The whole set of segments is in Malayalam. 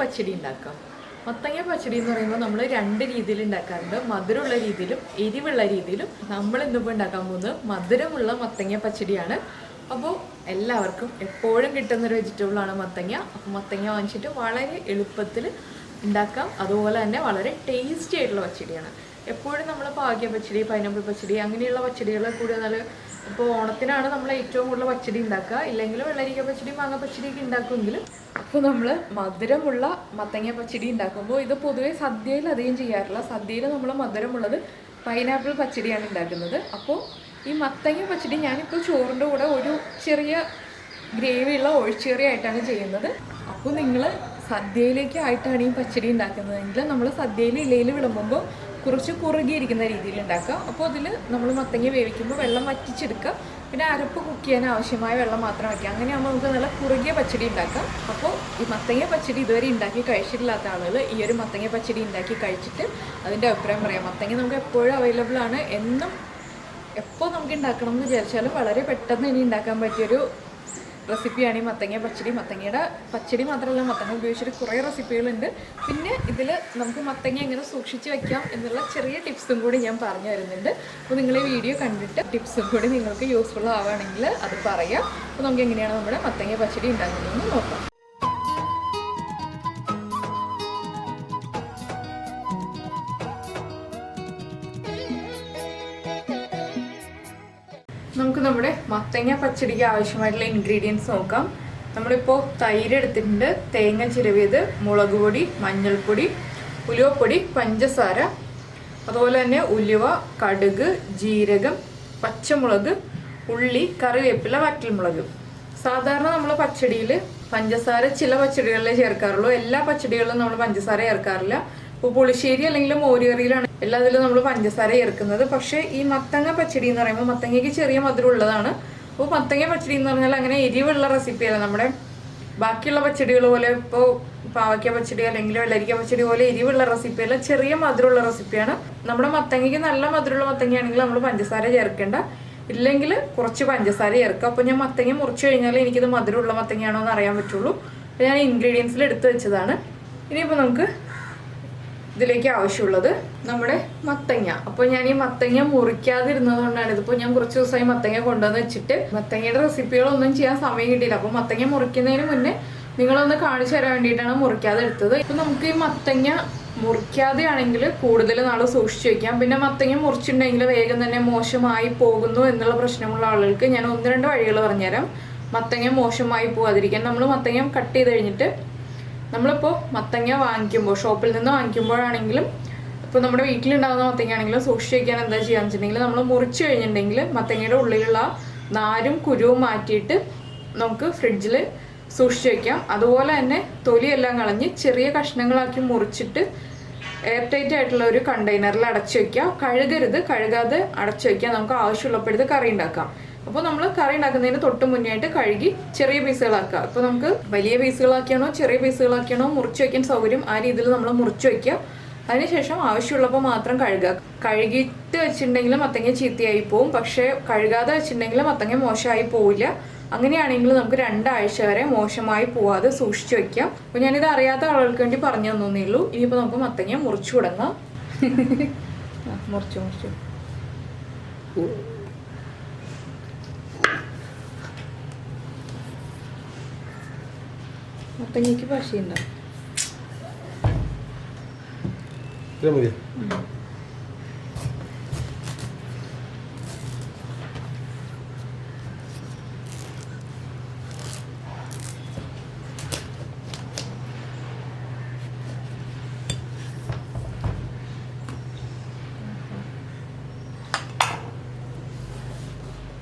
പച്ചടി ഉണ്ടാക്കാം. മത്തങ്ങ പച്ചടി എന്ന് പറയുമ്പോൾ നമ്മൾ രണ്ട് രീതിയിൽ ഉണ്ടാക്കാറുണ്ട്. മധുരമുള്ള രീതിയിലും എരിവുള്ള രീതിയിലും നമ്മൾ ഇന്നിപ്പോൾ ഉണ്ടാക്കാൻ പോകുന്നത് മധുരമുള്ള മത്തങ്ങ പച്ചടിയാണ്. അപ്പോൾ എല്ലാവർക്കും എപ്പോഴും കിട്ടുന്ന ഒരു വെജിറ്റബിൾ ആണ് മത്തങ്ങ. അപ്പോൾ മത്തങ്ങ വാങ്ങിച്ചിട്ട് വളരെ എളുപ്പത്തിൽ ഉണ്ടാക്കാം. അതുപോലെ തന്നെ വളരെ ടേസ്റ്റി ആയിട്ടുള്ള പച്ചടിയാണ്. എപ്പോഴും നമ്മൾ പാകിയ പച്ചടി പൈനാപ്പിൾ പച്ചടി അങ്ങനെയുള്ള പച്ചടികളെ പച്ചടികൾ കൂടുതൽ ഇപ്പോൾ ഓണത്തിനാണ് നമ്മൾ ഏറ്റവും കൂടുതൽ പച്ചടി ഉണ്ടാക്കുക. ഇല്ലെങ്കിൽ വെള്ളരിക്ക പച്ചടി മാങ്ങ പച്ചടിയൊക്കെ ഉണ്ടാക്കുമെങ്കിലും അപ്പോൾ നമ്മൾ മധുരമുള്ള മത്തങ്ങ പച്ചടി ഉണ്ടാക്കുമ്പോൾ ഇത് പൊതുവെ സദ്യയിൽ അധികം ചെയ്യാറില്ല. സദ്യയിൽ നമ്മൾ മധുരമുള്ളത് പൈനാപ്പിൾ പച്ചടിയാണ് ഉണ്ടാക്കുന്നത്. അപ്പോൾ ഈ മത്തങ്ങ പച്ചടി ഞാനിപ്പോൾ ചോറിന്റെ കൂടെ ഒരു ചെറിയ ഗ്രേവിയുള്ള ഒഴിച്ചേറി ആയിട്ടാണ് ചെയ്യുന്നത്. അപ്പോൾ നിങ്ങൾ സദ്യയിലേക്ക് ആയിട്ടാണ് ഈ പച്ചടി ഉണ്ടാക്കുന്നതെങ്കിൽ നമ്മൾ സദ്യയിൽ ഇലയിൽ വിളമ്പുമ്പോൾ കുറച്ച് കുറുകിയിരിക്കുന്ന രീതിയിൽ ഉണ്ടാക്കുക. അപ്പോൾ അതിൽ നമ്മൾ മത്തങ്ങ വേവിക്കുമ്പോൾ വെള്ളം വറ്റിച്ചെടുക്കുക. പിന്നെ അരപ്പ് കുക്ക് ചെയ്യാൻ ആവശ്യമായ വെള്ളം മാത്രം വയ്ക്കുക. അങ്ങനെയാകുമ്പോൾ നമുക്ക് നല്ല കുറുകിയ പച്ചടി ഉണ്ടാക്കാം. അപ്പോൾ ഈ മത്തങ്ങ പച്ചടി ഇതുവരെ ഉണ്ടാക്കി കഴിച്ചിട്ടില്ലാത്ത ആളുകൾ ഈ ഒരു മത്തങ്ങ പച്ചടി ഉണ്ടാക്കി കഴിച്ചിട്ട് അതിന്റെ അഭിപ്രായം പറയാം. മത്തങ്ങ നമുക്ക് എപ്പോഴും അവൈലബിൾ ആണ്. എന്നും എപ്പോൾ നമുക്ക് ഉണ്ടാക്കണം എന്ന് വിചാരിച്ചാലും വളരെ പെട്ടെന്ന് ഇനി ഉണ്ടാക്കാൻ പറ്റിയൊരു റെസിപ്പിയാണ് ഈ മത്തങ്ങ പച്ചടി. മത്തങ്ങയുടെ പച്ചടി മാത്രമല്ല മത്തങ്ങ ഉപയോഗിച്ചിട്ട് കുറേ റെസിപ്പികളുണ്ട്. പിന്നെ ഇതിൽ നമുക്ക് മത്തങ്ങ എങ്ങനെ സൂക്ഷിച്ച് വയ്ക്കാം എന്നുള്ള ചെറിയ ടിപ്സും കൂടി ഞാൻ പറഞ്ഞു തരുന്നുണ്ട്. അപ്പോൾ നിങ്ങൾ ഈ വീഡിയോ കണ്ടിട്ട് ടിപ്സും കൂടി നിങ്ങൾക്ക് യൂസ്ഫുൾ ആവുകയാണെങ്കിൽ അത് പറയാം. അപ്പോൾ നമുക്ക് എങ്ങനെയാണ് നമ്മുടെ മത്തങ്ങ പച്ചടി ഉണ്ടാക്കുന്നതെന്ന് നോക്കാം. നമുക്ക് നമ്മുടെ മത്തങ്ങ പച്ചടിക്ക് ആവശ്യമായിട്ടുള്ള ഇൻഗ്രീഡിയൻസ് നോക്കാം. നമ്മളിപ്പോൾ തൈര് എടുത്തിട്ടുണ്ട്. തേങ്ങ ചിരവിയത് മുളക് പൊടി മഞ്ഞൾപ്പൊടി ഉലുവപ്പൊടി പഞ്ചസാര. അതുപോലെ തന്നെ ഉലുവ കടുക് ജീരകം പച്ചമുളക് ഉള്ളി കറിവേപ്പില വറ്റൽമുളക്. സാധാരണ നമ്മൾ പച്ചടിയിൽ പഞ്ചസാര ചില പച്ചടികളിലേ ചേർക്കാറുള്ളൂ. എല്ലാ പച്ചടികളിലും നമ്മൾ പഞ്ചസാര ചേർക്കാറില്ല. ഇപ്പോൾ പുളിശ്ശേരി അല്ലെങ്കിൽ മോരുകറിയിലാണ്. എല്ലാത്തിലും നമ്മൾ പഞ്ചസാര ചേർക്കുന്നത്. പക്ഷേ ഈ മത്തങ്ങ പച്ചടി എന്ന് പറയുമ്പോൾ മത്തങ്ങയ്ക്ക് ചെറിയ മധുരം ഉള്ളതാണ്. അപ്പോൾ മത്തങ്ങ പച്ചടി എന്ന് പറഞ്ഞാൽ അങ്ങനെ എരിവുള്ള റെസിപ്പിയല്ല നമ്മുടെ ബാക്കിയുള്ള പച്ചടികൾ പോലെ ഇപ്പോൾ പാവയ്ക്ക പച്ചടി അല്ലെങ്കിൽ വെള്ളരിക്ക പച്ചടി പോലെ എരിവുള്ള റെസിപ്പിയല്ല ചെറിയ മധുരമുള്ള റെസിപ്പിയാണ് നമ്മുടെ മത്തങ്ങയ്ക്ക് നല്ല മധുരമുള്ള മത്തങ്ങയാണെങ്കിൽ നമ്മൾ പഞ്ചസാര ചേർക്കേണ്ട. ഇല്ലെങ്കിൽ കുറച്ച് പഞ്ചസാര ചേർക്കുക. അപ്പോൾ ഞാൻ മത്തങ്ങ മുറിച്ച് കഴിഞ്ഞാൽ എനിക്കിത് മധുരമുള്ള മത്തങ്ങയാണോ എന്ന് അറിയാൻ പറ്റുള്ളൂ. ഞാൻ ഇൻഗ്രീഡിയൻസിൽ എടുത്തു വെച്ചതാണ്. ഇനിയിപ്പോൾ നമുക്ക് ഇതിലേക്ക് ആവശ്യമുള്ളത് നമ്മുടെ മത്തങ്ങ. അപ്പോൾ ഞാൻ ഈ മത്തങ്ങ മുറിക്കാതിരുന്നത് കൊണ്ടാണ് ഇതിപ്പോൾ ഞാൻ കുറച്ച് ദിവസമായി മത്തങ്ങ കൊണ്ടുവന്ന് വെച്ചിട്ട് മത്തങ്ങയുടെ റെസിപ്പികളൊന്നും ചെയ്യാൻ സമയം കിട്ടിയില്ല. അപ്പോൾ മത്തങ്ങ മുറിക്കുന്നതിന് മുന്നേ നിങ്ങളൊന്ന് കാണിച്ചു തരാൻ വേണ്ടിയിട്ടാണ് മുറിക്കാതെ എടുത്തത് ഇപ്പം നമുക്ക് ഈ മത്തങ്ങ മുറിക്കാതെ ആണെങ്കിൽ കൂടുതൽ നാൾ സൂക്ഷിച്ചു വെക്കാം. പിന്നെ മത്തങ്ങ മുറിച്ചിട്ടുണ്ടെങ്കിൽ വേഗം തന്നെ മോശമായി പോകുന്നു എന്നുള്ള പ്രശ്നമുള്ള ആളുകൾക്ക് ഞാൻ ഒന്ന് രണ്ട് വഴികൾ പറഞ്ഞുതരാം. മത്തങ്ങ മോശമായി പോകാതിരിക്കാൻ. നമ്മൾ മത്തങ്ങ കട്ട് ചെയ്ത് കഴിഞ്ഞിട്ട് നമ്മളിപ്പോൾ മത്തങ്ങ വാങ്ങിക്കുമ്പോൾ ഷോപ്പിൽ നിന്ന് വാങ്ങിക്കുമ്പോഴാണെങ്കിലും ഇപ്പോൾ നമ്മുടെ വീട്ടിലുണ്ടാകുന്ന മത്തങ്ങ ആണെങ്കിലും സൂക്ഷിച്ച് വയ്ക്കാൻ എന്താ ചെയ്യാന്ന് വെച്ചിട്ടുണ്ടെങ്കിൽ നമ്മൾ മുറിച്ച് കഴിഞ്ഞിട്ടുണ്ടെങ്കിൽ മത്തങ്ങയുടെ ഉള്ളിലുള്ള നാരും കുരുവും മാറ്റിയിട്ട് നമുക്ക് ഫ്രിഡ്ജിൽ സൂക്ഷിച്ച് വയ്ക്കാം അതുപോലെ തന്നെ തൊലിയെല്ലാം കളഞ്ഞ് ചെറിയ കഷ്ണങ്ങളാക്കി മുറിച്ചിട്ട് എയർ ടൈറ്റ് ആയിട്ടുള്ള ഒരു കണ്ടെയ്നറിൽ അടച്ചു വയ്ക്കുക കഴുകരുത് കഴുകാതെ അടച്ചു വയ്ക്കാം നമുക്ക് ആവശ്യമുള്ളപ്പോഴത്തെ കറി ഉണ്ടാക്കാം. അപ്പോൾ നമ്മൾ കറി ഉണ്ടാക്കുന്നതിന് തൊട്ട് മുന്നേ ആയിട്ട് കഴുകി ചെറിയ പീസുകളാക്കുക. അപ്പോൾ നമുക്ക് വലിയ പീസുകളാക്കിയാണോ ചെറിയ പീസുകളാക്കിയാണോ മുറിച്ച് വയ്ക്കാൻ സൗകര്യം ആ രീതിയിൽ നമ്മൾ മുറിച്ച് വയ്ക്കുക. അതിനുശേഷം ആവശ്യമുള്ളപ്പോൾ മാത്രം കഴുകുക. കഴുകിയിട്ട് വെച്ചിട്ടുണ്ടെങ്കിൽ മത്തങ്ങ ചീത്തയായി പോവും. പക്ഷേ കഴുകാതെ വെച്ചിട്ടുണ്ടെങ്കിൽ മത്തങ്ങ മോശമായി പോവില്ല. അങ്ങനെയാണെങ്കിൽ നമുക്ക് രണ്ടാഴ്ച വരെ മോശമായി പോവാതെ സൂക്ഷിച്ചു വെക്കാം അപ്പോൾ ഞാനിത് അറിയാത്ത ആളുകൾക്ക് വേണ്ടി പറഞ്ഞു തന്നേ ഉള്ളൂ. ഇനിയിപ്പോൾ നമുക്ക് മത്തങ്ങ മുറിച്ചു തുടങ്ങാം. മുറിച്ചു മുറിച്ചു. മത്തങ്ങയ്ക്ക് പശയുണ്ടോ. ഇത്ര മതിയോ?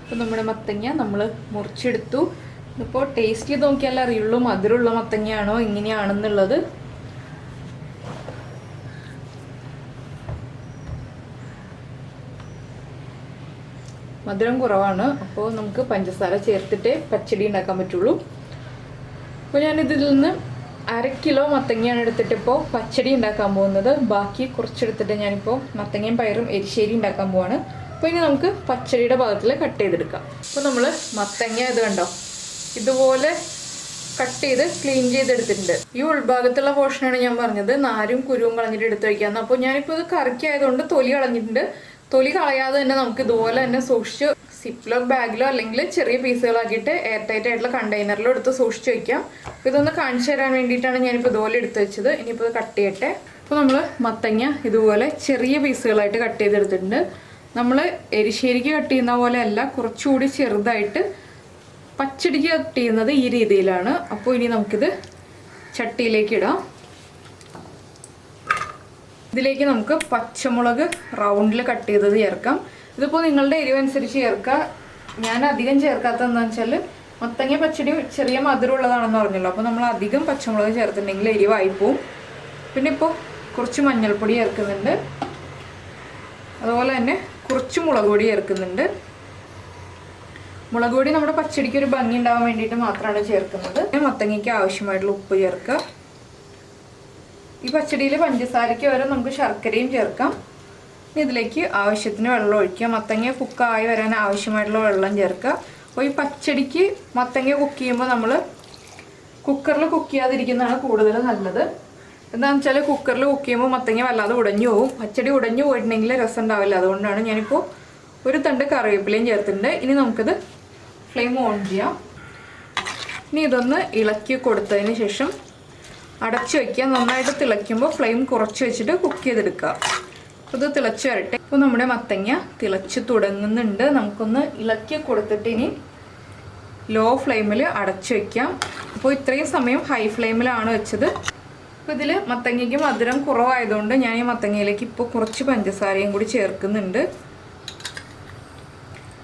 അപ്പോൾ നമ്മുടെ മത്തങ്ങ നമ്മൾ മുറിച്ചെടുത്തു. ഇപ്പോൾ ടേസ്റ്റ് ചെയ്ത് നോക്കിയാലേ അറിയുള്ളൂ മധുരമുള്ള മത്തങ്ങയാണോ എങ്ങനെയാണെന്നുള്ളത് മധുരം കുറവാണ് അപ്പോൾ നമുക്ക് പഞ്ചസാര ചേർത്തിട്ടേ പച്ചടി ഉണ്ടാക്കാൻ പറ്റുള്ളൂ. അപ്പോൾ ഞാനിതിൽ നിന്ന് അര കിലോ മത്തങ്ങയാണ് എടുത്തിട്ട് ഇപ്പോൾ പച്ചടി ഉണ്ടാക്കാൻ പോകുന്നത്. ബാക്കി കുറച്ചെടുത്തിട്ട് ഞാനിപ്പോൾ മത്തങ്ങയും പയറും എരിശ്ശേരി ഉണ്ടാക്കാൻ പോവാണ്. അപ്പോൾ ഇനി നമുക്ക് പച്ചടിയുടെ ഭാഗത്തിൽ കട്ട് ചെയ്തെടുക്കാം. അപ്പോൾ നമ്മൾ മത്തങ്ങ ഇത് കണ്ടോ? ഇതുപോലെ കട്ട് ചെയ്ത് ക്ലീൻ ചെയ്തെടുത്തിട്ടുണ്ട്. ഈ ഉൾഭാഗത്തുള്ള പോർഷനാണ് ഞാൻ പറഞ്ഞത്. നാരും കുരുവും കളഞ്ഞിട്ട് എടുത്ത് വയ്ക്കാന്ന്. അപ്പോൾ ഞാനിപ്പോൾ ഇത് കറക്കി ആയതുകൊണ്ട് തൊലി കളഞ്ഞിട്ടുണ്ട്. തൊലി കളയാതെ തന്നെ നമുക്ക് ഇതുപോലെ തന്നെ സൂക്ഷിച്ച് സിപ്ലോക്ക് ബാഗിലോ അല്ലെങ്കിൽ ചെറിയ പീസുകളാക്കിയിട്ട് എയർ ടൈറ്റ് ആയിട്ടുള്ള കണ്ടെയ്നറിലോ എടുത്ത് സൂക്ഷിച്ച് വയ്ക്കാം. ഇതൊന്ന് കാണിച്ചു തരാൻ വേണ്ടിയിട്ടാണ് ഞാനിപ്പോൾ ഇതുപോലെ എടുത്ത് വെച്ചത്. ഇനിയിപ്പോൾ ഇത് കട്ട് ചെയ്യട്ടെ. അപ്പോൾ നമ്മൾ മത്തങ്ങ ഇതുപോലെ ചെറിയ പീസുകളായിട്ട് കട്ട് ചെയ്തെടുത്തിട്ടുണ്ട്. നമ്മൾ എരിശ്ശേരിക്ക് കട്ട് ചെയ്യുന്ന പോലെയല്ല കുറച്ചുകൂടി ചെറുതായിട്ട് പച്ചടിക്ക് കട്ട് ചെയ്യുന്നത് ഈ രീതിയിലാണ്. അപ്പോൾ ഇനി നമുക്കിത് ചട്ടിയിലേക്ക് ഇടാം. ഇതിലേക്ക് നമുക്ക് പച്ചമുളക് റൗണ്ടിൽ കട്ട് ചെയ്തത് ചേർക്കാം. ഇതിപ്പോൾ നിങ്ങളുടെ എരിവനുസരിച്ച് ചേർക്കാം. ചേർക്കുക ഞാൻ അധികം ചേർക്കാത്ത എന്താണെന്ന് വെച്ചാൽ മത്തങ്ങ പച്ചടി ചെറിയ മധുരമുള്ളതാണെന്ന് പറഞ്ഞല്ലോ. അപ്പോൾ നമ്മൾ അധികം പച്ചമുളക് ചേർത്തിട്ടുണ്ടെങ്കിൽ എരിവായി പോവും. പിന്നെ ഇപ്പോൾ കുറച്ച് മഞ്ഞൾപ്പൊടി ചേർക്കുന്നുണ്ട്. അതുപോലെ തന്നെ കുറച്ച് മുളക് പൊടി ചേർക്കുന്നുണ്ട്. മുളക് പൊടി നമ്മുടെ പച്ചടിക്ക് ഒരു ഭംഗി ഉണ്ടാവാൻ വേണ്ടിയിട്ട് മാത്രമാണ് ചേർക്കുന്നത്. മത്തങ്ങയ്ക്ക് ആവശ്യമായിട്ടുള്ള ഉപ്പ് ചേർക്കുക. ഈ പച്ചടിയിൽ പഞ്ചസാരയ്ക്ക് വരെ നമുക്ക് ശർക്കരയും ചേർക്കാം. ഇതിലേക്ക് ആവശ്യത്തിന് വെള്ളം ഒഴിക്കുക. മത്തങ്ങ കുക്കായി വരാൻ ആവശ്യമായിട്ടുള്ള വെള്ളം ചേർക്കുക. അപ്പോൾ ഈ പച്ചടിക്ക് മത്തങ്ങ കുക്ക് ചെയ്യുമ്പോൾ നമ്മൾ കുക്കറിൽ കുക്ക് ചെയ്യാതിരിക്കുന്നതാണ് കൂടുതൽ നല്ലത്. എന്താണെന്ന് വെച്ചാൽ കുക്കറിൽ കുക്ക് ചെയ്യുമ്പോൾ മത്തങ്ങ വല്ലാതെ ഉടഞ്ഞു പോകും പച്ചടി ഉടഞ്ഞു പോയിട്ടുണ്ടെങ്കിൽ രസം ഉണ്ടാവില്ല. അതുകൊണ്ടാണ് ഞാനിപ്പോൾ ഒരു തണ്ട് കറിവേപ്പിലയും ചേർത്തിട്ടുണ്ട്. ഇനി നമുക്കിത് ഫ്ലെയിം ഓൺ ചെയ്യാം. ഇനി ഇതൊന്ന് ഇളക്കി കൊടുത്തതിന് ശേഷം അടച്ചു വയ്ക്കുക നന്നായിട്ട് തിളയ്ക്കുമ്പോൾ ഫ്ലെയിം കുറച്ച് വെച്ചിട്ട് കുക്ക് ചെയ്തെടുക്കുക. ഇത് തിളച്ച് വരട്ടെ. ഇപ്പോൾ നമ്മുടെ മത്തങ്ങ തിളച്ച് തുടങ്ങുന്നുണ്ട്. നമുക്കൊന്ന് ഇളക്കി കൊടുത്തിട്ട് ഇനി ലോ ഫ്ലെയിമിൽ അടച്ചു വയ്ക്കാം അപ്പോൾ ഇത്രയും സമയം ഹൈ ഫ്ലെയിമിലാണ് വെച്ചത്. അപ്പോൾ ഇതിൽ മത്തങ്ങയ്ക്ക് മധുരം കുറവായതുകൊണ്ട് ഞാൻ ഈ മത്തങ്ങയിലേക്ക് ഇപ്പോൾ കുറച്ച് പഞ്ചസാരയും കൂടി ചേർക്കുന്നുണ്ട്.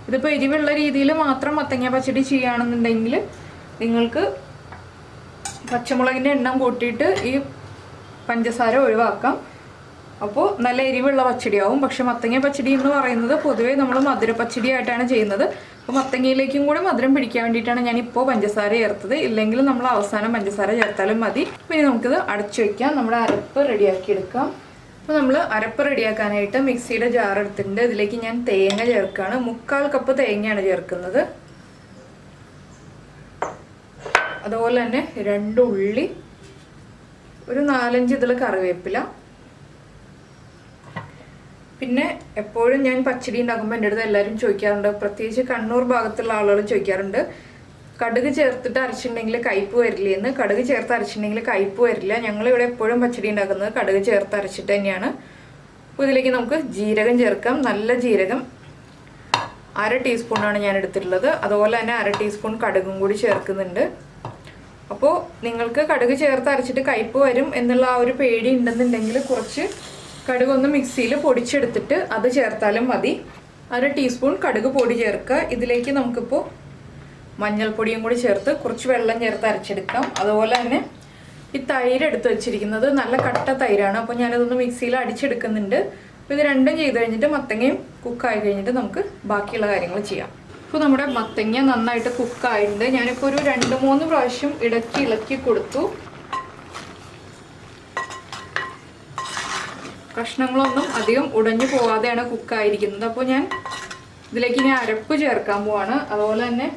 ഇതിപ്പോൾ എരിവുള്ള രീതിയിൽ മാത്രം മത്തങ്ങ പച്ചടി ചെയ്യുകയാണെന്നുണ്ടെങ്കിൽ നിങ്ങൾക്ക് പച്ചമുളകിന്റെ എണ്ണം കൂട്ടിയിട്ട് ഈ പഞ്ചസാര ഒഴിവാക്കാം. അപ്പോൾ നല്ല എരിവുള്ള പച്ചടിയാവും. പക്ഷെ മത്തങ്ങ പച്ചടി എന്ന് പറയുന്നത് പൊതുവേ നമ്മൾ മധുര പച്ചടി ആയിട്ടാണ് ചെയ്യുന്നത്. അപ്പോൾ മത്തങ്ങയിലേക്കും കൂടെ മധുരം പിടിക്കാൻ വേണ്ടിയിട്ടാണ് ഞാൻ ഇപ്പോൾ പഞ്ചസാര ചേർത്തത്. ഇല്ലെങ്കിൽ നമ്മൾ അവസാനം പഞ്ചസാര ചേർത്താലും മതി. പിന്നെ നമുക്കിത് അടച്ചു വയ്ക്കാം നമ്മുടെ അരപ്പ് റെഡിയാക്കി എടുക്കാം. അപ്പോൾ നമ്മൾ അരപ്പ് റെഡിയാക്കാനായിട്ട് മിക്സിയുടെ ജാർ എടുത്തിട്ടുണ്ട്. ഇതിലേക്ക് ഞാൻ തേങ്ങ ചേർക്കുകയാണ്. മുക്കാൽ കപ്പ് തേങ്ങയാണ് ചേർക്കുന്നത്. അതുപോലെ തന്നെ രണ്ട് ഉള്ളി ഒരു നാലഞ്ച് ഇതിൽ കറിവേപ്പില. പിന്നെ എപ്പോഴും ഞാൻ പച്ചടി ഉണ്ടാക്കുമ്പോൾ എന്റെ അടുത്ത് എല്ലാവരും ചോദിക്കാറുണ്ട്. പ്രത്യേകിച്ച് കണ്ണൂർ ഭാഗത്തുള്ള ആളുകൾ ചോദിക്കാറുണ്ട്. കടുക് ചേർത്തിട്ട് അരച്ചിട്ടുണ്ടെങ്കിൽ കയ്പ്പ് വരില്ല എന്ന്. കടുക് ചേർത്ത് അരച്ചിട്ടുണ്ടെങ്കിൽ കയ്പ്പ് വരില്ല. ഞങ്ങൾ ഇവിടെ എപ്പോഴും പച്ചടി ഉണ്ടാക്കുന്നത് കടുക് ചേർത്ത് അരച്ചിട്ട് തന്നെയാണ്. അപ്പോൾ ഇതിലേക്ക് നമുക്ക് ജീരകം ചേർക്കാം. നല്ല ജീരകം. അര ടീസ്പൂണാണ് ഞാൻ എടുത്തിട്ടുള്ളത്. അതുപോലെ തന്നെ അര ടീസ്പൂൺ കടുകും കൂടി ചേർക്കുന്നുണ്ട്. അപ്പോൾ നിങ്ങൾക്ക് കടുക് ചേർത്ത് അരച്ചിട്ട് കയ്പ്പ് വരും എന്നുള്ള ആ ഒരു പേടി ഉണ്ടെന്നുണ്ടെങ്കിൽ കുറച്ച് കടുക് ഒന്ന് മിക്സിയിൽ പൊടിച്ചെടുത്തിട്ട് അത് ചേർത്താലും മതി. അര ടീസ്പൂൺ കടുക് പൊടി ചേർക്കുക. ഇതിലേക്ക് നമുക്കിപ്പോൾ മഞ്ഞൾപ്പൊടിയും കൂടി ചേർത്ത് കുറച്ച് വെള്ളം ചേർത്ത് അരച്ചെടുക്കാം. അതുപോലെ തന്നെ ഈ തൈര് എടുത്ത് വെച്ചിരിക്കുന്നത് നല്ല കട്ട തൈരാണ്. അപ്പോൾ ഞാനതൊന്ന് മിക്സിയിൽ അടിച്ചെടുക്കുന്നുണ്ട്. അപ്പോൾ ഇത് രണ്ടും ചെയ്ത് കഴിഞ്ഞിട്ട് മത്തങ്ങയും കുക്കായി കഴിഞ്ഞിട്ട് നമുക്ക് ബാക്കിയുള്ള കാര്യങ്ങൾ ചെയ്യാം. ഇപ്പോൾ നമ്മുടെ മത്തങ്ങ നന്നായിട്ട് കുക്കായിട്ടുണ്ട്. ഞാനിപ്പോൾ ഒരു രണ്ട് മൂന്ന് പ്രാവശ്യം ഇടയ്ക്ക് ഇളക്കി കൊടുത്തു. കഷ്ണങ്ങളൊന്നും അധികം ഉടഞ്ഞു പോവാതെയാണ് കുക്കായിരിക്കുന്നത്. അപ്പോൾ ഞാൻ ഇതിലേക്ക് ഞാൻ അരപ്പ് ചേർക്കാൻ പോവാണ്. അതുപോലെ തന്നെ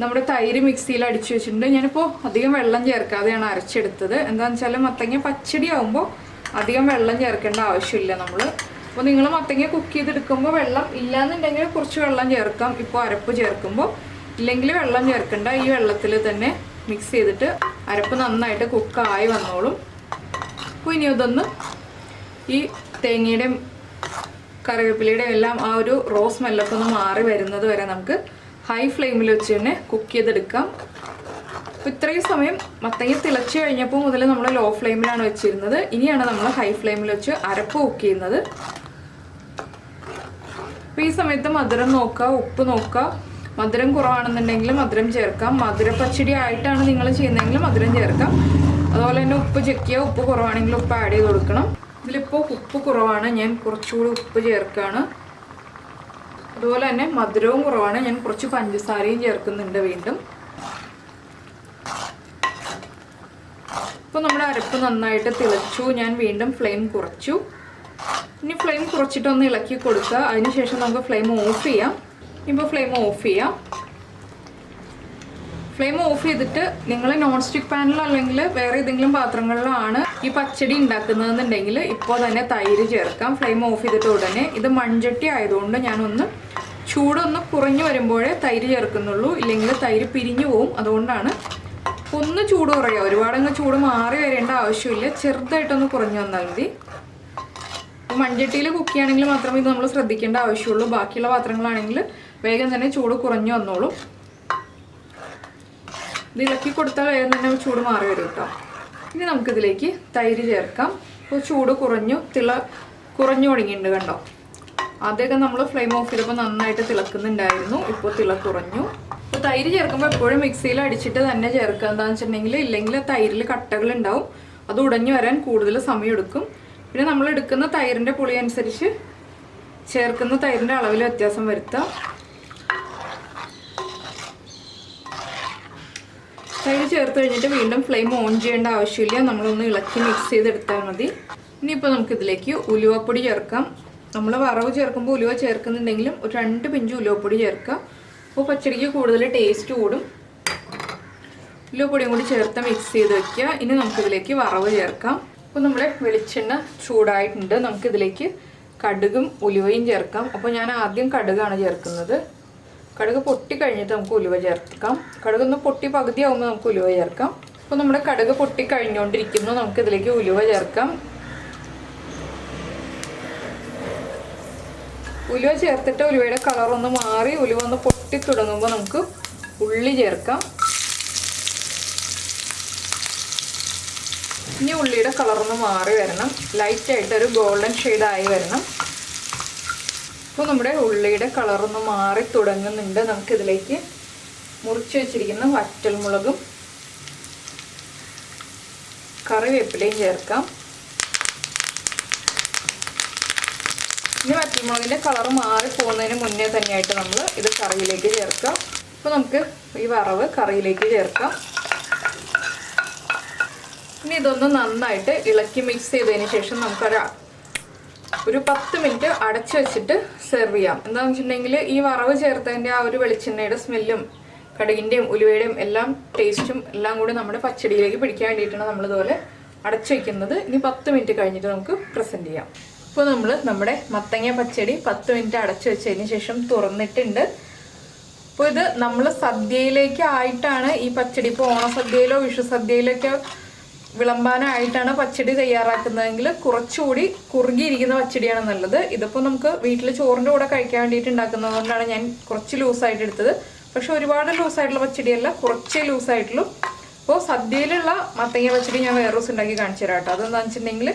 നമ്മുടെ തൈര് മിക്സിയിൽ അടിച്ചു വെച്ചിട്ടുണ്ട്. ഞാനിപ്പോൾ അധികം വെള്ളം ചേർക്കാതെയാണ് അരച്ചെടുത്തത്. എന്താണെന്ന് വെച്ചാൽ മത്തങ്ങ പച്ചടി ആകുമ്പോൾ അധികം വെള്ളം ചേർക്കേണ്ട ആവശ്യമില്ല നമ്മൾ അപ്പോൾ നിങ്ങൾ മത്തങ്ങ കുക്ക് ചെയ്തെടുക്കുമ്പോൾ വെള്ളം ഇല്ലാന്നുണ്ടെങ്കിൽ കുറച്ച് വെള്ളം ചേർക്കാം. ഇപ്പോൾ അരപ്പ് ചേർക്കുമ്പോൾ ഇല്ലെങ്കിൽ വെള്ളം ചേർക്കേണ്ട. ഈ വെള്ളത്തിൽ തന്നെ മിക്സ് ചെയ്തിട്ട് അരപ്പ് നന്നായിട്ട് കുക്കായി വന്നോളും. അപ്പോൾ ഇനി ഇതൊന്ന് ഈ തേങ്ങയുടെയും കറിവേപ്പിലയുടെയും എല്ലാം ആ ഒരു റോസ് മെല്ലൊക്കെ ഒന്ന് മാറി വരുന്നത് വരെ നമുക്ക് ഹൈ ഫ്ലെയിമിൽ വെച്ച് തന്നെ കുക്ക് ചെയ്തെടുക്കാം. അപ്പോൾ ഇത്രയും സമയം മത്തങ്ങ തിളച്ച് കഴിഞ്ഞപ്പോൾ മുതൽ നമ്മൾ ലോ ഫ്ലെയിമിലാണ് വെച്ചിരുന്നത്. ഇനിയാണ് നമ്മൾ ഹൈ ഫ്ലെയിമിൽ വെച്ച് അരപ്പ് കുക്ക് ചെയ്യുന്നത്. അപ്പോൾ ഈ സമയത്ത് മധുരം നോക്കുക ഉപ്പ് നോക്കുക മധുരം കുറവാണെന്നുണ്ടെങ്കിൽ മധുരം ചേർക്കാം. മധുര പച്ചടി ആയിട്ടാണ് നിങ്ങൾ ചെയ്യുന്നതെങ്കിൽ മധുരം ചേർക്കാം. അതുപോലെ തന്നെ ഉപ്പ് ചെക്ക് ചെയ്യുക ഉപ്പ് കുറവാണെങ്കിൽ ഉപ്പ് ആഡ് ചെയ്ത് കൊടുക്കണം. ഇതിലിപ്പോൾ ഉപ്പ് കുറവാണ്. ഞാൻ കുറച്ചുകൂടി ഉപ്പ് ചേർക്കുകയാണ് അതുപോലെ തന്നെ മധുരവും കുറവാണ്. ഞാൻ കുറച്ച് പഞ്ചസാരയും ചേർക്കുന്നുണ്ട് വീണ്ടും. ഇപ്പോൾ നമ്മുടെ അരപ്പ് നന്നായിട്ട് തിളച്ചു. ഞാൻ വീണ്ടും ഫ്ലെയിം കുറച്ചു. ഇനി ഫ്ലെയിം കുറച്ചിട്ടൊന്ന് ഇളക്കി കൊടുക്കുക. അതിനുശേഷം നമുക്ക് ഫ്ലെയിം ഓഫ് ചെയ്യാം. ഇപ്പോൾ ഫ്ലെയിം ഓഫ് ചെയ്യാം. ഫ്ലെയിം ഓഫ് ചെയ്തിട്ട് നിങ്ങൾ നോൺ സ്റ്റിക് പാനിലോ അല്ലെങ്കിൽ വേറെ ഏതെങ്കിലും പാത്രങ്ങളിലോ ആണ് ഈ പച്ചടി ഉണ്ടാക്കുന്നതെന്നുണ്ടെങ്കിൽ ഇപ്പോൾ തന്നെ തൈര് ചേർക്കാം. ഫ്ലെയിം ഓഫ് ചെയ്തിട്ട് ഉടനെ ഇത് മൺചട്ടി ആയതുകൊണ്ട് ഞാനൊന്ന് ചൂടൊന്ന് കുറഞ്ഞു വരുമ്പോഴേ തൈര് ചേർക്കുന്നുള്ളൂ. ഇല്ലെങ്കിൽ തൈര് പിരിഞ്ഞു പോവും. അതുകൊണ്ടാണ് ഒന്ന് ചൂട് കുറയുക. ഒരുപാടങ്ങ് ചൂട് മാറി വരേണ്ട ആവശ്യമില്ല. ചെറുതായിട്ടൊന്ന് കുറഞ്ഞു വന്നാൽ മതി. മൺചട്ടിയിൽ കുക്ക് ചെയ്യുകയാണെങ്കിൽ മാത്രമേ ഇത് നമ്മൾ ശ്രദ്ധിക്കേണ്ട ആവശ്യമുള്ളൂ. ബാക്കിയുള്ള പാത്രങ്ങളാണെങ്കിൽ വേഗം തന്നെ ചൂട് കുറഞ്ഞു വന്നോളും. ഇത് ഇളക്കി കൊടുത്താൽ വേഗം തന്നെ ചൂട് മാറി വരും കേട്ടോ ഇനി നമുക്കിതിലേക്ക് തൈര് ചേർക്കാം. ഇപ്പോൾ ചൂട് കുറഞ്ഞു തിള കുറഞ്ഞു തുടങ്ങിയിട്ടുണ്ട് കണ്ടോ? ആദ്യമൊക്കെ നമ്മൾ ഫ്ലെയിം ഓഫ് ചെയ്തപ്പോൾ നന്നായിട്ട് തിളക്കുന്നുണ്ടായിരുന്നു. ഇപ്പോൾ തിള കുറഞ്ഞു. അപ്പോൾ തൈര് ചേർക്കുമ്പോൾ എപ്പോഴും മിക്സിയിൽ അടിച്ചിട്ട് തന്നെ ചേർക്കുക എന്താണെന്ന് വെച്ചിട്ടുണ്ടെങ്കിൽ ഇല്ലെങ്കിൽ തൈരിൽ കട്ടകൾ ഉണ്ടാവും അത് ഉടഞ്ഞു വരാൻ കൂടുതൽ സമയം എടുക്കും. പിന്നെ നമ്മൾ എടുക്കുന്ന തൈരിന്റെ പുളി അനുസരിച്ച് ചേർക്കുന്ന തൈരിന്റെ അളവിൽ വ്യത്യാസം വരുത്താം. തൈര് ചേർത്ത് കഴിഞ്ഞിട്ട് വീണ്ടും ഫ്ലെയിം ഓൺ ചെയ്യേണ്ട ആവശ്യമില്ല. നമ്മളൊന്ന് ഇളക്കി മിക്സ് ചെയ്തെടുത്താൽ മതി. ഇനിയിപ്പോൾ നമുക്കിതിലേക്ക് ഉലുവപ്പൊടി ചേർക്കാം. നമ്മൾ വറവ് ചേർക്കുമ്പോൾ ഉലുവ ചേർക്കുന്നുണ്ടെങ്കിലും ഒരു രണ്ട് പിഞ്ച് ഉലുവപ്പൊടി ചേർക്കാം. അപ്പോൾ പച്ചടിക്ക് കൂടുതൽ ടേസ്റ്റ് കൂടും. ഉലുവപ്പൊടിയും കൂടി ചേർത്ത് മിക്സ് ചെയ്ത് വെക്കുക. ഇനി നമുക്കിതിലേക്ക് വറവ് ചേർക്കാം. അപ്പോൾ നമ്മുടെ വെളിച്ചെണ്ണ ചൂടായിട്ടുണ്ട്. നമുക്കിതിലേക്ക് കടുകും ഉലുവയും ചേർക്കാം. അപ്പോൾ ഞാൻ ആദ്യം കടുകാണ് ചേർക്കുന്നത്. കടുക് പൊട്ടി കഴിഞ്ഞിട്ട് നമുക്ക് ഉലുവ ചേർക്കാം. കടുക് ഒന്ന് പൊട്ടി പകുതി ആകുമ്പോൾ നമുക്ക് ഉലുവ ചേർക്കാം. അപ്പോൾ നമ്മുടെ കടുക് പൊട്ടി കഴിഞ്ഞുകൊണ്ടിരിക്കുന്നു നമുക്ക് ഇതിലേക്ക് ഉലുവ ചേർക്കാം. ഉലുവ ചേർത്തിട്ട് ഉലുവയുടെ കളറൊന്ന് മാറി ഉലുവ ഒന്ന് പൊട്ടി തുടങ്ങുമ്പോൾ നമുക്ക് ഉള്ളി ചേർക്കാം. ഇനി ഉള്ളിയുടെ കളറൊന്ന് മാറി വരണം. ലൈറ്റായിട്ട് ഒരു ഗോൾഡൻ ആയി വരണം. അപ്പോൾ നമ്മുടെ ഉള്ളിയുടെ കളറൊന്ന് മാറി തുടങ്ങുന്നുണ്ട്. നമുക്കിതിലേക്ക് മുറിച്ച് വെച്ചിരിക്കുന്ന വറ്റൽമുളകും കറിവേപ്പിലയും ചേർക്കാം. ഇനി വറ്റൽമുളകിന്റെ കളർ മാറി പോകുന്നതിന് മുന്നേ തന്നെയായിട്ട് നമ്മൾ ഇത് കറിയിലേക്ക് ചേർക്കാം. അപ്പോൾ നമുക്ക് ഈ വറവ് കറിയിലേക്ക് ചേർക്കാം. ഇനി ഇതൊന്ന് നന്നായിട്ട് ഇളക്കി മിക്സ് ചെയ്തതിന് ശേഷം നമുക്കൊരു ഒരു പത്ത് മിനിറ്റ് അടച്ചു വെച്ചിട്ട് സെർവ് ചെയ്യാം. എന്താണെന്ന് വെച്ചിട്ടുണ്ടെങ്കിൽ ഈ വറവ് ചേർത്തതിന്റെ ആ ഒരു വെളിച്ചെണ്ണയുടെ സ്മെല്ലും കടുകിന്റെയും ഉലുവയുടെയും എല്ലാം ടേസ്റ്റും എല്ലാം കൂടി നമ്മുടെ പച്ചടിയിലേക്ക് പിടിക്കാൻ വേണ്ടിയിട്ടാണ് നമ്മളിതുപോലെ അടച്ചു വയ്ക്കുന്നത് ഇനി പത്ത് മിനിറ്റ് കഴിഞ്ഞിട്ട് നമുക്ക് പ്രസന്റ് ചെയ്യാം. ഇപ്പോൾ നമ്മൾ നമ്മുടെ മത്തങ്ങ പച്ചടി പത്ത് മിനിറ്റ് അടച്ചു വെച്ചതിന് ശേഷം തുറന്നിട്ടുണ്ട്. അപ്പോൾ ഇത് നമ്മൾ സദ്യയിലേക്ക് ആയിട്ടാണ് ഈ പച്ചടി. ഇപ്പോൾ ഓണസദ്യയിലോ വിഷു സദ്യയിലൊക്കെ വിളമ്പാനായിട്ടാണ് പച്ചടി തയ്യാറാക്കുന്നതെങ്കിൽ കുറച്ചുകൂടി കുറുകിയിരിക്കുന്ന പച്ചടിയാണ് നല്ലത്. ഇതിപ്പോൾ നമുക്ക് വീട്ടിൽ ചോറിന്റെ കൂടെ കഴിക്കാൻ വേണ്ടിയിട്ട് ഉണ്ടാക്കുന്നതുകൊണ്ടാണ് ഞാൻ കുറച്ച് ലൂസായിട്ട് എടുത്തത്. പക്ഷെ ഒരുപാട് ലൂസായിട്ടുള്ള പച്ചടിയല്ല കുറച്ചേ ലൂസായിട്ടുള്ളൂ. അപ്പോൾ സദ്യയിലുള്ള മത്തങ്ങ പച്ചടി ഞാൻ വേറെ ദിവസം ഉണ്ടാക്കി കാണിച്ചു തരാം കേട്ടോ. അതെന്താണെന്ന് വെച്ചിട്ടുണ്ടെങ്കിൽ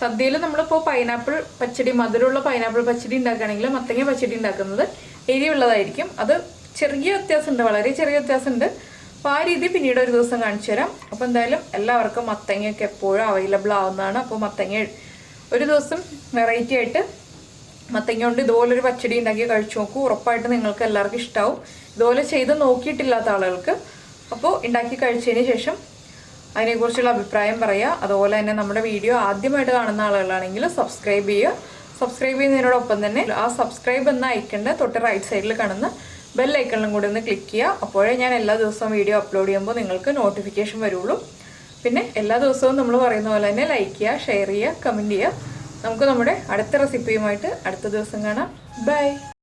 സദ്യയിൽ നമ്മളിപ്പോൾ പൈനാപ്പിൾ പച്ചടി മധുരമുള്ള പൈനാപ്പിൾ പച്ചടി ഉണ്ടാക്കുകയാണെങ്കിൽ മത്തങ്ങ പച്ചടി ഉണ്ടാക്കുന്നത് എരിവുള്ളതായിരിക്കും. അത് ചെറിയ വ്യത്യാസമുണ്ട് വളരെ ചെറിയ വ്യത്യാസമുണ്ട്. അപ്പോൾ ആ രീതി പിന്നീട് ഒരു ദിവസം കാണിച്ചു തരാം. അപ്പോൾ എന്തായാലും എല്ലാവർക്കും മത്തങ്ങയൊക്കെ എപ്പോഴും അവൈലബിൾ ആവുന്നതാണ്. അപ്പോൾ മത്തങ്ങ ഒരു ദിവസം വെറൈറ്റി ആയിട്ട് മത്തങ്ങ കൊണ്ട് ഇതുപോലെ ഒരു പച്ചടി ഉണ്ടാക്കി കഴിച്ചു നോക്കൂ. ഉറപ്പായിട്ട് നിങ്ങൾക്ക് എല്ലാവർക്കും ഇഷ്ടമാവും ഇതുപോലെ ചെയ്ത് നോക്കിയിട്ടില്ലാത്ത ആളുകൾക്ക് അപ്പോൾ ഉണ്ടാക്കി കഴിച്ചതിന് ശേഷം അതിനെക്കുറിച്ചുള്ള അഭിപ്രായം പറയുക അതുപോലെ തന്നെ നമ്മുടെ വീഡിയോ ആദ്യമായിട്ട് കാണുന്ന ആളുകളാണെങ്കിൽ സബ്സ്ക്രൈബ് ചെയ്യുക. സബ്സ്ക്രൈബ് ചെയ്യുന്നതിനോടൊപ്പം തന്നെ ആ സബ്സ്ക്രൈബ് എന്ന ഐക്കണിന്റെ തൊട്ട് റൈറ്റ് സൈഡിൽ കാണുന്ന ബെൽ ഐക്കണിലും കൂടി ഒന്ന് ക്ലിക്ക് ചെയ്യുക. അപ്പോഴേ ഞാൻ എല്ലാ ദിവസവും വീഡിയോ അപ്ലോഡ് ചെയ്യുമ്പോൾ നിങ്ങൾക്ക് നോട്ടിഫിക്കേഷൻ വരുള്ളൂ. പിന്നെ എല്ലാ ദിവസവും നമ്മൾ പറയുന്ന പോലെ തന്നെ ലൈക്ക് ചെയ്യുക ഷെയർ ചെയ്യുക കമന്റ് ചെയ്യുക. നമുക്ക് നമ്മുടെ അടുത്ത റെസിപ്പിയുമായിട്ട് അടുത്ത ദിവസം കാണാം. ബൈ